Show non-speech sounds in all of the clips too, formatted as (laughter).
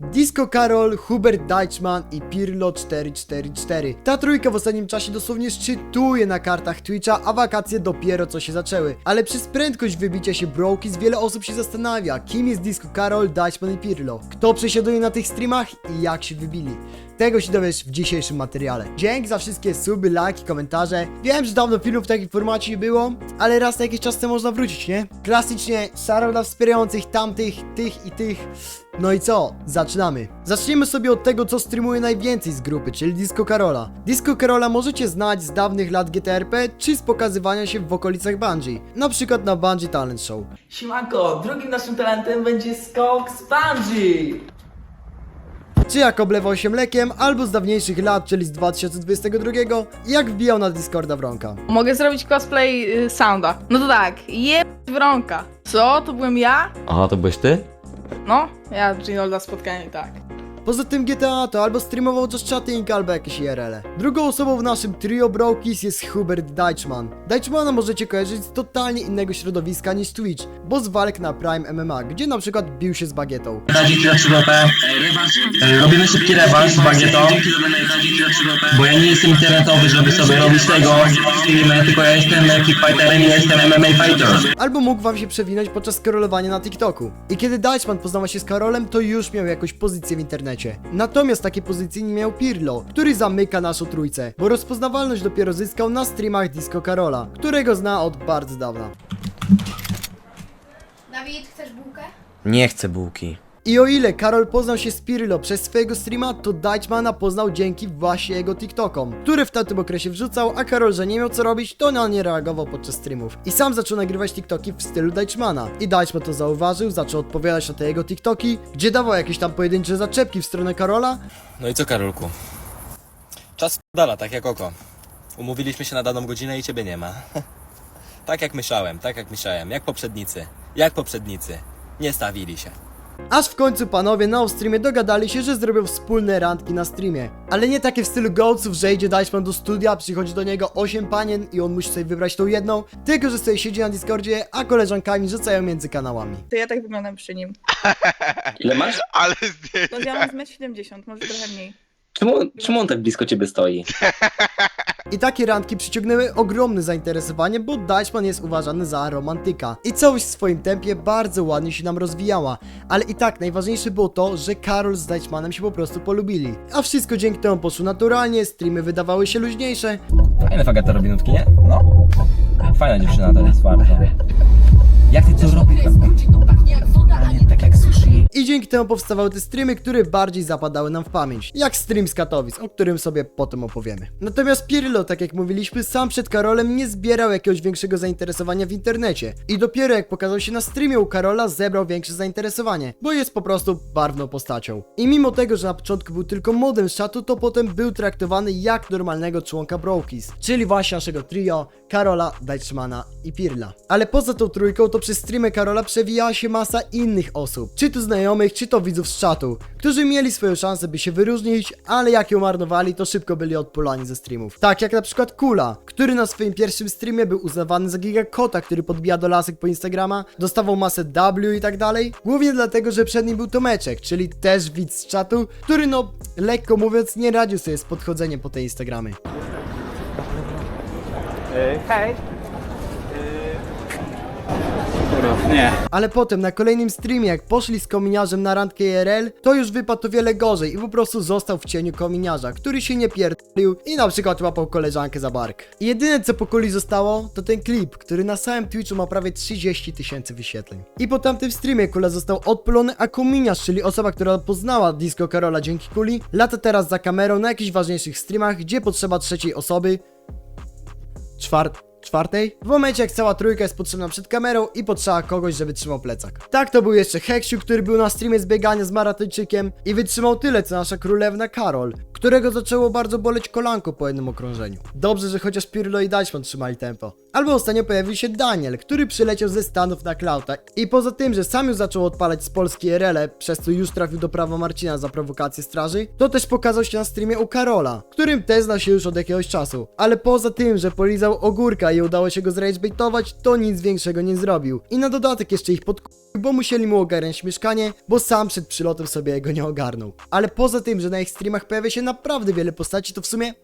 Disco Karol, Hubert Deichmann i Pirlo 444. Ta trójka w ostatnim czasie dosłownie szczytuje na kartach Twitcha, a wakacje dopiero co się zaczęły. Ale przez prędkość wybicia się Brokis wiele osób się zastanawia, kim jest Disco Karol, Deichmann i Pirlo. Kto przesiaduje na tych streamach i jak się wybili. Tego się dowiesz w dzisiejszym materiale. Dzięki za wszystkie suby, lajki, komentarze. Wiem, że dawno filmów w takim formacie nie było, ale raz na jakiś czas to można wrócić, nie? Klasycznie, szaro dla wspierających tamtych, tych i tych. No i co? Zaczynamy. Zaczniemy sobie od tego, co streamuje najwięcej z grupy, czyli Disco Karola. Disco Karola możecie znać z dawnych lat GTRP, czy z pokazywania się w okolicach Bungie. Na przykład na Bungie Talent Show. Siemanko, drugim naszym talentem będzie skok z bungee. Czy jak oblewał się mlekiem, albo z dawniejszych lat, czyli z 2022, jak wbijał na Discorda Wronka. Mogę zrobić cosplay y, Sounda. No to tak, je wronka. Co? To byłem ja? Aha, to byłeś ty? No, ja Ginolda spotkanie, tak. Poza tym GTA to albo streamował just chatting, albo jakieś IRL. Drugą osobą w naszym trio Brokis jest Hubert Deichmann. Deichmana możecie kojarzyć z totalnie innego środowiska niż Twitch, bo z walk na Prime MMA, gdzie na przykład bił się z bagietą. E, Robimy szybki rewanż z bagietą. Bo ja nie jestem internetowy, żeby sobie robić tego filmy, tylko ja jestem kickfighterem i jestem MMA fighter. Albo mógł wam się przewinąć podczas scrollowania na TikToku. I kiedy Deichmann poznał się z Karolem, to już miał jakąś pozycję w internecie. Natomiast takiej pozycji nie miał Pirlo, który zamyka naszą trójcę, bo rozpoznawalność dopiero zyskał na streamach Disco Karola, którego zna od bardzo dawna. Dawid, chcesz bułkę? Nie chcę bułki. I o ile Karol poznał się z Pirlo przez swojego streama, to Deichmana poznał dzięki właśnie jego TikTokom, które w tamtym okresie wrzucał, a Karol, że nie miał co robić, to na nie reagował podczas streamów. I sam zaczął nagrywać TikToki w stylu Deichmana. I Deichman to zauważył, zaczął odpowiadać na te jego TikToki, gdzie dawał jakieś tam pojedyncze zaczepki w stronę Karola, No i co, Karolku? Czas dala, tak jak oko. Umówiliśmy się na daną godzinę i ciebie nie ma. (laughs) tak jak myślałem, tak jak myślałem. Jak poprzednicy. Jak poprzednicy. Nie stawili się. Aż w końcu panowie na streamie dogadali się, że zrobią wspólne randki na streamie. Ale nie takie w stylu gołców, że idzie Deichmann do studia, przychodzi do niego 8 panien i on musi sobie wybrać tą jedną, tylko że sobie siedzi na Discordzie, a koleżankami rzucają między kanałami. To ja tak wyglądam przy nim. (laughs) Ile masz? Ale zdjęcie. No ja mam z 1,70 m, może trochę mniej. Czemu, czemu on tak blisko ciebie stoi? (laughs) I takie randki przyciągnęły ogromne zainteresowanie, bo Deichmann jest uważany za romantyka. I całość w swoim tempie bardzo ładnie się nam rozwijała. Ale i tak najważniejsze było to, że Karol z Deichmannem się po prostu polubili. A wszystko dzięki temu poszło naturalnie, streamy wydawały się luźniejsze, Fajne fagata robi nutki, nie? No. Fajna dziewczyna to jest bardzo. Jak ty to robisz? Tak jak sushi. I dzięki temu powstawały te streamy, które bardziej zapadały nam w pamięć. Jak stream z Katowic, o którym sobie potem opowiemy. Natomiast Pirlo, tak jak mówiliśmy, sam przed Karolem nie zbierał jakiegoś większego zainteresowania w internecie. I dopiero jak pokazał się na streamie u Karola, zebrał większe zainteresowanie, bo jest po prostu barwną postacią. I mimo tego, że na początku był tylko modem z to potem był traktowany jak normalnego członka Brokis, czyli właśnie naszego trio Karola, Deichmana i Pirla. Ale poza tą trójką, to przez streamy Karola przewijała się masa innych osób, czy to znajomych, czy to widzów z czatu, którzy mieli swoją szansę, by się wyróżnić, ale jak ją marnowali, to szybko byli odpulani ze streamów. Tak jak na przykład Kula, który na swoim pierwszym streamie był uznawany za gigakota, który podbija do lasek po Instagrama, dostawał masę W i tak dalej, głównie dlatego, że przed nim był Tomeczek, czyli też widz z czatu, który no, lekko mówiąc, nie radził sobie z podchodzeniem po te Instagramy. Ale potem na kolejnym streamie, jak poszli z kominiarzem na randkę IRL, to już wypadł o wiele gorzej i po prostu został w cieniu kominiarza, który się nie pierdolił i na przykład łapał koleżankę za bark. I jedyne co po kuli zostało, to ten klip, który na samym Twitchu ma prawie 30 tysięcy wyświetleń. I po tamtym streamie kula został odpalony, a kominiarz, czyli osoba, która poznała Disco Karola dzięki kuli, lata teraz za kamerą na jakichś ważniejszych streamach, gdzie potrzeba trzeciej osoby, czwart czwartej? W momencie jak cała trójka jest potrzebna przed kamerą i potrzeba kogoś, żeby trzymał plecak. Tak to był jeszcze Heksiu, który był na streamie z biegania z maratończykiem i wytrzymał tyle co nasza królewna Karol, którego zaczęło bardzo boleć kolanko po jednym okrążeniu. Dobrze, że chociaż Pirlo i Deichmann trzymali tempo. Albo ostatnio pojawił się Daniel, który przyleciał ze Stanów na Klauta i poza tym, że sam już zaczął odpalać z Polski RL, przez co już trafił do prawa Marcina za prowokację straży, to też pokazał się na streamie u Karola, którym też zna się już od jakiegoś czasu. Ale poza tym, że polizał ogórka i udało się go zragebaitować, to nic większego nie zrobił. I na dodatek jeszcze ich pod bo musieli mu ogarniać mieszkanie, bo sam przed przylotem sobie jego nie ogarnął. Ale poza tym, że na ich streamach pojawia się naprawdę wiele postaci, to w sumie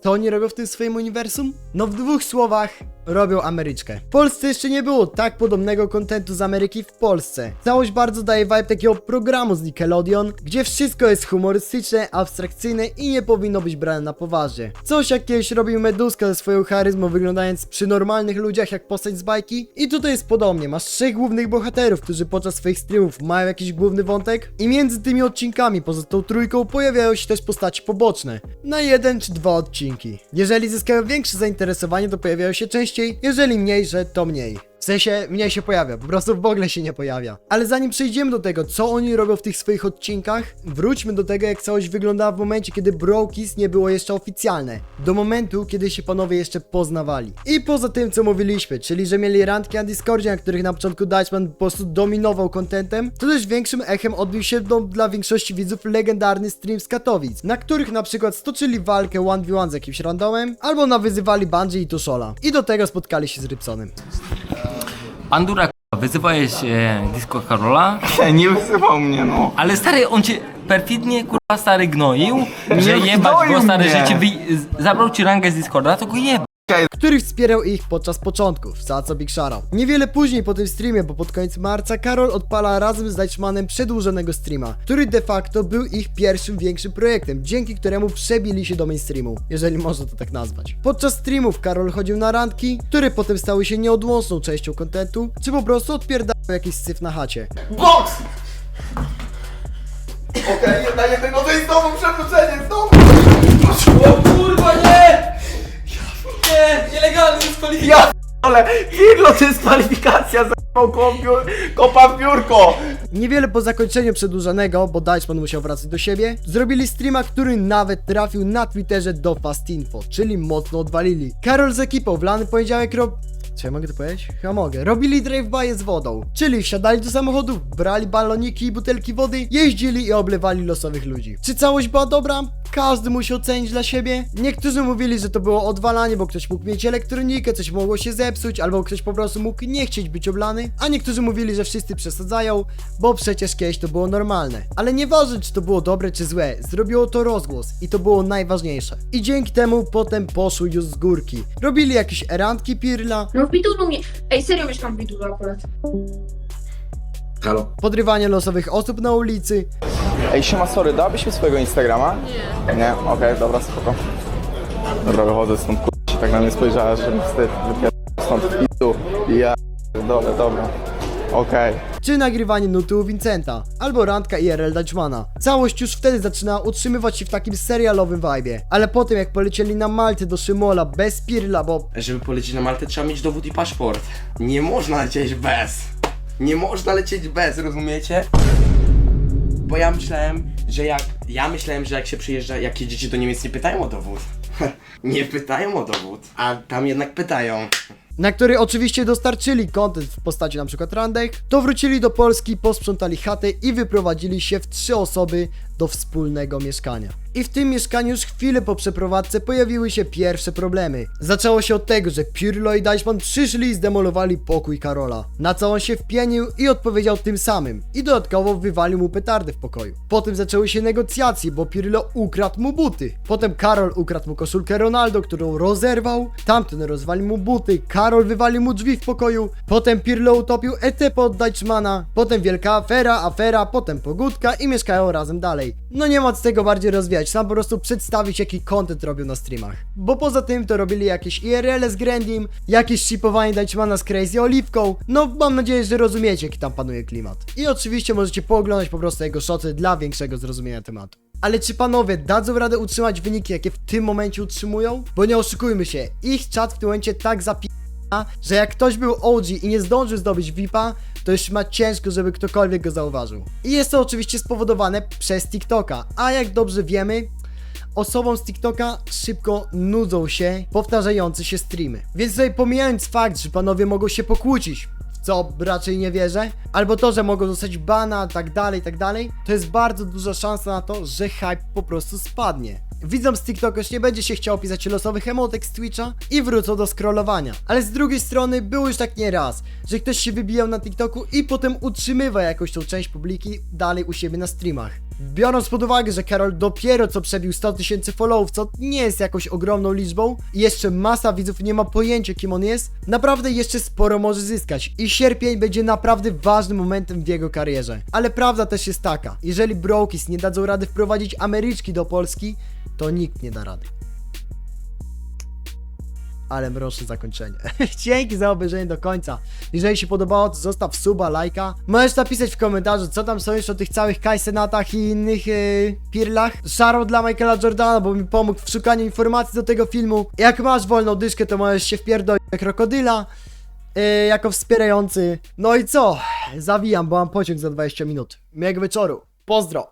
co oni robią w tym swoim uniwersum? No w dwóch słowach, robią Ameryczkę. W Polsce jeszcze nie było tak podobnego kontentu z Ameryki w Polsce. Całość bardzo daje vibe takiego programu z Nickelodeon, gdzie wszystko jest humorystyczne, abstrakcyjne i nie powinno być brane na poważnie. Coś jak kiedyś robił Meduska ze swoją charyzmą, wyglądając przy normalnych ludziach jak postać z bajki. I tutaj jest podobnie, masz trzech głównych bohaterów, którzy podczas swoich streamów mają jakiś główny wątek i między tymi odcinkami, poza tą trójką, pojawiają się też postaci poboczne. Na jeden czy dwa odcinki. Jeżeli zyskają większe zainteresowanie, to pojawiają się częściej, jeżeli mniejsze, to mniej. W sensie mniej się pojawia, po prostu w ogóle się nie pojawia. Ale zanim przejdziemy do tego, co oni robią w tych swoich odcinkach, wróćmy do tego, jak całość wyglądała w momencie, kiedy Brokis nie było jeszcze oficjalne. Do momentu, kiedy się panowie jeszcze poznawali. I poza tym, co mówiliśmy, czyli że mieli randki na Discordzie, na których na początku Dutchman po prostu dominował kontentem, to też większym echem odbił się dla większości widzów legendarny stream z Katowic, na których na przykład stoczyli walkę 1v1 z jakimś randomem, albo nawyzywali Bungie i Tuszola. I do tego spotkali się z Rybsonem. Andura, k***a, wyzywałeś e, Disco Karola, Nie wysyłał mnie, no. ale stary, on cię perfidnie, kurwa, stary gnoił, że jebać go, stary, mnie. że cię wy... z- zabrał ci rangę z Discorda, to go jeba. Który wspierał ich podczas początków, za co Big Shoutout. Niewiele później po tym streamie, bo pod koniec marca, Karol odpala razem z Deichmanem przedłużonego streama, który de facto był ich pierwszym większym projektem, dzięki któremu przebili się do mainstreamu, jeżeli można to tak nazwać. Podczas streamów Karol chodził na randki, które potem stały się nieodłączną częścią kontentu, czy po prostu odpierdał jakiś syf na chacie. Boks! Okej, jedna jeden, no to jest znowu przewrócenie, znowu! O kurwa, nie! Nie, nielegalny dyskwalifikacja. Ja ale Pirlo to jest kwalifikacja, zajmował kopa w biurko! Niewiele po zakończeniu przedłużanego, bo Deichmann musiał wracać do siebie, zrobili streama, który nawet trafił na Twitterze do Fast Info, czyli mocno odwalili. Karol z ekipą w lany poniedziałek rob... Czy ja mogę to powiedzieć? Chyba mogę. Robili drive-by z wodą, czyli wsiadali do samochodu, brali baloniki i butelki wody, jeździli i oblewali losowych ludzi. Czy całość była dobra? Każdy musi ocenić dla siebie. Niektórzy mówili, że to było odwalanie, bo ktoś mógł mieć elektronikę, coś mogło się zepsuć, albo ktoś po prostu mógł nie chcieć być oblany, a niektórzy mówili, że wszyscy przesadzają, bo przecież kiedyś to było normalne. Ale nieważne, czy to było dobre czy złe, zrobiło to rozgłos i to było najważniejsze. I dzięki temu potem poszły już z górki. Robili jakieś erantki Pirla, No w Bidulu mnie... Ej, serio mieszkam w Bidulu akurat. Halo? podrywanie losowych osób na ulicy, Ej, siema, sorry, dałabyś mi swojego Instagrama? Nie. Nie? Okej, dobra, spoko. Dobra, wychodzę stąd, k***a, się tak na mnie spojrzała, że mi wstyd, wypierdolę stąd. I ja... Dobra, dobra. Okej. czy nagrywanie nuty u Vincenta, albo randka IRL Dutchmana. Całość już wtedy zaczynała utrzymywać się w takim serialowym vibe. Ale potem jak polecieli na Maltę do Szymola bez Pirla, bo Żeby polecieć na Maltę trzeba mieć dowód i paszport. Nie można lecieć bez. Nie można lecieć bez, rozumiecie? Bo ja myślałem, że jak. Ja myślałem, że jak się przyjeżdża, jak jedziecie do Niemiec, nie pytają o dowód. (laughs) nie pytają o dowód, a tam jednak pytają. Na który oczywiście dostarczyli content w postaci przykład randek, to wrócili do Polski, posprzątali chatę i wyprowadzili się w trzy osoby do wspólnego mieszkania. I w tym mieszkaniu już chwilę po przeprowadzce pojawiły się pierwsze problemy. Zaczęło się od tego, że Pirlo i Deichmann przyszli i zdemolowali pokój Karola. Na co on się wpienił i odpowiedział tym samym. I dodatkowo wywalił mu petardę w pokoju. Potem zaczęły się negocjacje, bo Pirlo ukradł mu buty. Potem Karol ukradł mu koszulkę Ronaldo, którą rozerwał. Tamten rozwalił mu buty. Karol wywalił mu drzwi w pokoju. Potem Pirlo utopił Etepo od Deichmana. Potem wielka afera, afera, potem pogódka i mieszkają razem dalej. No nie ma co tego bardziej rozwijać, sam po prostu przedstawić jaki content robią na streamach. Bo poza tym to robili jakieś IRL z Grandim, jakieś shipowanie Deichmana z Crazy Oliwką. No mam nadzieję, że rozumiecie jaki tam panuje klimat. I oczywiście możecie pooglądać po prostu jego szoty dla większego zrozumienia tematu. Ale czy panowie dadzą radę utrzymać wyniki, jakie w tym momencie utrzymują? Bo nie oszukujmy się, ich czat w tym momencie tak zapi że jak ktoś był OG i nie zdążył zdobyć VIPa, to już ma ciężko, żeby ktokolwiek go zauważył. I jest to oczywiście spowodowane przez TikToka, a jak dobrze wiemy, osobom z TikToka szybko nudzą się powtarzające się streamy. Więc sobie pomijając fakt, że panowie mogą się pokłócić, co raczej nie wierzę, albo to, że mogą dostać bana, tak dalej, tak dalej, to jest bardzo duża szansa na to, że hype po prostu spadnie. Widzom z TikToka już nie będzie się chciał pisać losowych emotek z Twitcha i wrócą do scrollowania. Ale z drugiej strony było już tak nie raz, że ktoś się wybijał na TikToku i potem utrzymywa jakoś tą część publiki dalej u siebie na streamach. Biorąc pod uwagę, że Karol dopiero co przebił 100 tysięcy followów, co nie jest jakąś ogromną liczbą i jeszcze masa widzów nie ma pojęcia kim on jest, naprawdę jeszcze sporo może zyskać i sierpień będzie naprawdę ważnym momentem w jego karierze. Ale prawda też jest taka, jeżeli Brokis nie dadzą rady wprowadzić Ameryczki do Polski, to nikt nie da rady. Ale mroczne zakończenie. (laughs) Dzięki za obejrzenie do końca. Jeżeli się podobało, to zostaw suba, lajka. Możesz napisać w komentarzu, co tam są jeszcze o tych całych kajsenatach i innych yy, pirlach. Szaro dla Michaela Jordana, bo mi pomógł w szukaniu informacji do tego filmu. Jak masz wolną dyszkę, to możesz się wpierdolić jak krokodyla. Yy, jako wspierający. No i co? Zawijam, bo mam pociąg za 20 minut. Miłego wieczoru. Pozdro.